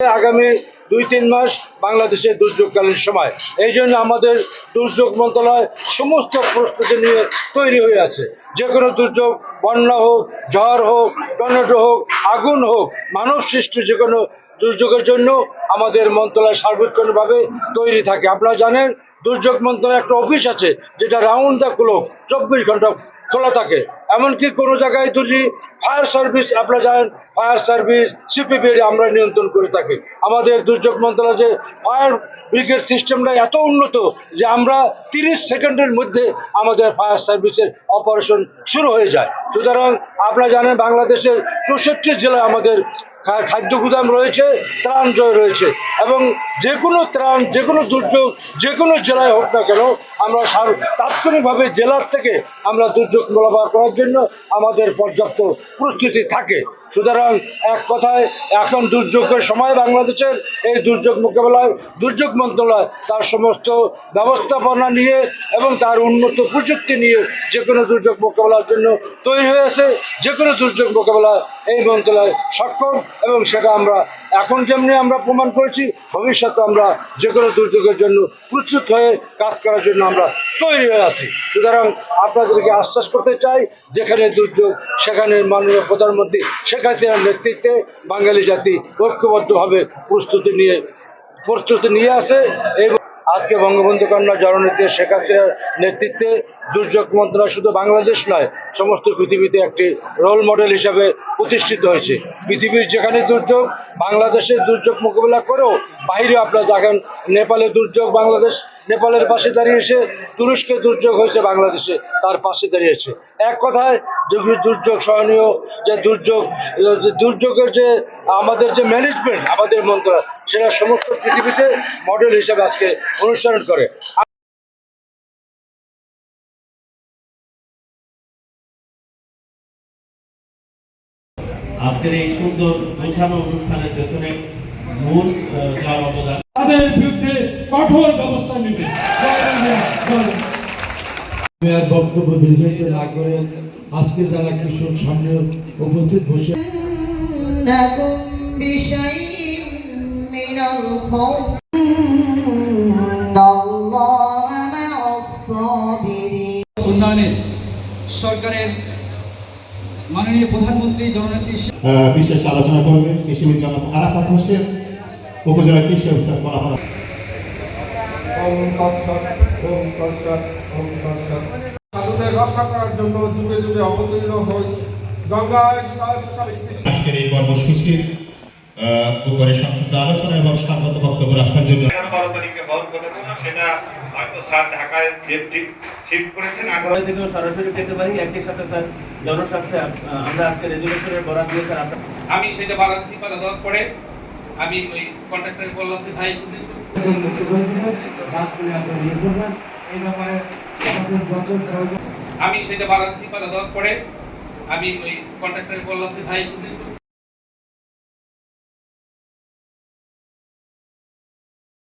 আগামী দুই, তিন মাস বাংলাদেশের দুর্যোগকালীন সময়। এই জন্য আমাদের দুর্যোগ মন্ত্রণালয় সমস্ত প্রস্তুতি নিয়ে তৈরি হয়ে আছে। যে কোনো দুর্যোগ, বন্যা হোক, ঝড় হোক, টর্নেডো হোক, আগুন হোক, মানব সৃষ্ট যে কোনো দুর্যোগের জন্য আমাদের মন্ত্রণালয় সার্বক্ষণিকভাবে তৈরি থাকে। আপনারা জানেন, দুর্যোগ মন্ত্রণালয় একটা অফিস আছে, যেটা রাউন্ড দ্য ক্লক, চব্বিশ ঘণ্টা খোলা থাকে। এমনকি কোনো জায়গায় যদি ফায়ার সার্ভিস আপনারা জানেন, ফায়ার সার্ভিস সিপিবি আমরা নিয়ন্ত্রণ করে থাকি। আমাদের দুর্যোগ মন্ত্রণালয় যে ফায়ার ব্রিগেড সিস্টেমটা এত উন্নত যে আমরা তিরিশ সেকেন্ডের মধ্যে আমাদের ফায়ার সার্ভিসের অপারেশন শুরু হয়ে যায়। সুতরাং আপনারা জানেন, বাংলাদেশের চৌষট্টি জেলায় আমাদের খাদ্য গুদাম রয়েছে, ত্রাণ জয় রয়েছে এবং যে কোনো ত্রাণ, যে কোনো দুর্যোগ, যে কোনো জেলায় হোক না কেন, আমরা তাৎক্ষণিকভাবে জেলার থেকে আমরা দুর্যোগ মোকাবেলা করার জন্য আমাদের পর্যাপ্ত প্রস্তুতি থাকে। সুতরাং এক কথায়, এখন দুর্যোগের সময় বাংলাদেশের এই দুর্যোগ মোকাবেলায়, দুর্যোগ মন্ত্রণালয় তার সমস্ত ব্যবস্থাপনা নিয়ে এবং তার উন্নত প্রযুক্তি নিয়ে যে কোনো দুর্যোগ মোকাবেলার জন্য তৈরি হয়েছে যে কোনো দুর্যোগ মোকাবেলায় এই মন্ত্রণালয় সক্ষম এবং সেটা আমরা এখন যেমনি আমরা প্রমাণ করেছি, ভবিষ্যতে আমরা যে কোনো দুর্যোগের জন্য প্রস্তুত হয়ে কাজ করার জন্য আমরা তৈরি হয়ে আছি। সুতরাং আপনাদেরকে আশ্বাস করতে চাই, যেখানে দুর্যোগ, সেখানে মাননীয় প্রধানমন্ত্রী শেখ হাসিনার নেতৃত্বে বাঙালি জাতি ঐক্যবদ্ধভাবে প্রস্তুতি নিয়ে প্রস্তুতি নিয়ে আসে এবং আজকে বঙ্গবন্ধু কন্যা জননেত্রী শেখ হাসিনার নেতৃত্বে দুর্যোগ মন্ত্রণালয় শুধু বাংলাদেশ নয়, সমস্ত পৃথিবীতে একটি রোল মডেল হিসাবে প্রতিষ্ঠিত হয়েছে। পৃথিবীর যেখানে দুর্যোগ, বাংলাদেশের দুর্যোগ মোকাবিলা করেও বাইরে আপনারা দেখেন, নেপালে দুর্যোগ, বাংলাদেশ নেপালের পাশে দাঁড়িয়েছে তুরস্কে দুর্যোগ হয়েছে বাংলাদেশে তার পাশে দাঁড়িয়েছে এক কথায় দুর্যোগ সহনীয় যে দুর্যোগ দুর্যোগের যে আমাদের যে ম্যানেজমেন্ট আমাদের মন্ত্রণালয় সেটা সমস্ত পৃথিবীতে মডেল হিসেবে আজকে অনুসরণ করে। আজকের এই সুন্দর গোছানো অনুষ্ঠানের পেছনে মূল যার অবদান তাদের বিরুদ্ধে কঠোর ব্যবস্থা নেবে। মেয়ার বক্তব্য দীর্ঘায়িত না করে আজকে যারা কৃষক সামনে উপস্থিত বসে সরকারের মাননীয় প্রধানমন্ত্রী জননেত্রী বিশেষ আলোচনা করবে কৃষিবিদ জনাব আরাফাত হোসেন। উপজেলা কৃষি অফিসার কলাপাড়া রক্ষা করার জন্য যুগে যুগে অবতীর্ণ হই গঙ্গায় আজকের এই কর্মসূচির উপরে সংক্ষিপ্ত আলোচনা এবং স্বাগত বক্তব্য রাখার জন্য সরাসরি পেতে পারি একই সাথে স্যার জনস্বাস্থ্যে আমরা আজকে রেজুলেশনের বরাদ দিয়ে স্যার আমি সেটা বাংলাদেশি পরে আমি ওই কন্ট্রাক্টরকে বললাম যে ভাই আমি সেটা বাংলাদেশি পাতা দেওয়ার পরে আমি ওই কন্ট্রাক্টরকে বললাম যে ভাই